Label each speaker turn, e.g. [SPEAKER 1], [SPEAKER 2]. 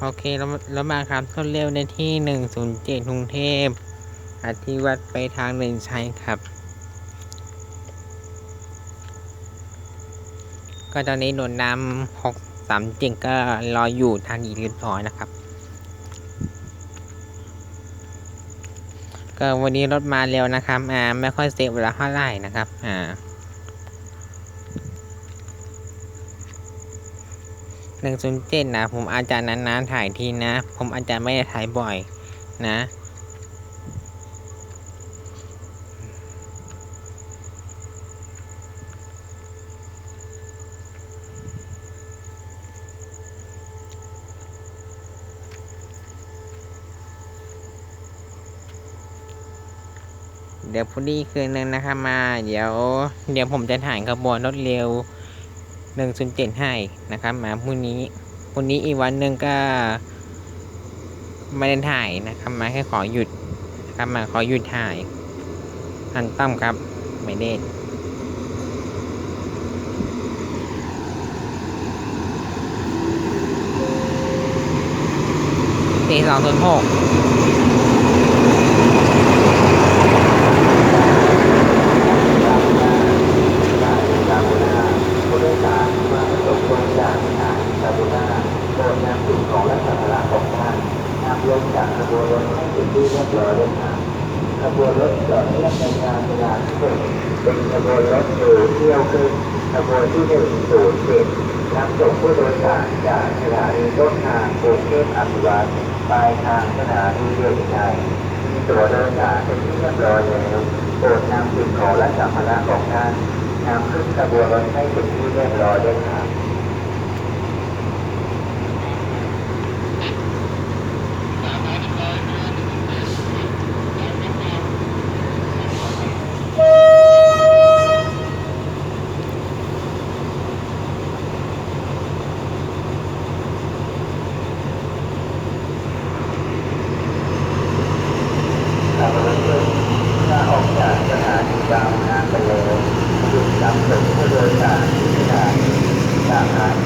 [SPEAKER 1] โอเคแล้วแล้วมาครับต้นเร็วในที่หนึ่งศูนย์เจ็ดกรุงเทพอธิวัตไปทางหนึ่งชัยครับ ก็ตอนนี้หน่วยน้ำหกสามเจ็ดก็รออยู่ทางอีกเรียบร้อยนะครับ ก็วันนี้รถมาเร็วนะครับ อ่า ไม่ค่อยเซฟเวลาเท่าไหร่นะครับ อ่า หนึ่งศูนย์เจ็ดนะ ผมอาจจะนานๆถ่ายทีนะ ผมอาจจะไม่ได้ถ่ายบ่อยนะเดี๋ยวพรุ่งนี้คืนนึงนะครับมา เดี๋ยว เดี๋ยวผมจะถ่ายขบวนรถเร็ว 107ให้นะครับมาพรุ่งนี้พรุ่งนี้อีกวันหนึ่งก็ไม่ได้ถ่ายนะครับมาแค่ขอหยุดนะครับมาขอหยุดถ่ายทันตั้มครับไม่ได้ตีสองศูนย์หก
[SPEAKER 2] หัวหน้าผู้โดยสารมาประสบลงจากสถานีกรุณา โปรดนำสิ่งของและสัมภาระของท่านนำลงจากขบวนรถให้ถึงที่เรียบร้อยด้วยครับขบวนรถจอดเทียบในการเวลาที่หนึ่งเป็นขบวนรถเร็วเที่ยวขึ้นขบวนที่หนึ่งศูนย์เจ็ดรับส่งผู้โดยสารจากสถานีต้นทางกรุงเทพอภิวัตปลายทางสถานีเรือนชัยมีตัวโดยสารเป็นที่เรียบร้อยแล้วโปรดนำสิ่งของและสัมภาระของท่านนำขึ้นขบวนรถให้ถึงที่เรียบร้อยด้วยครับรถยนต์ถ้าออกจากสถา งานไปแล้วหยุดำส่งผู้โดยสารที่สถานีสาขาที่ทุกจุดทุกจาก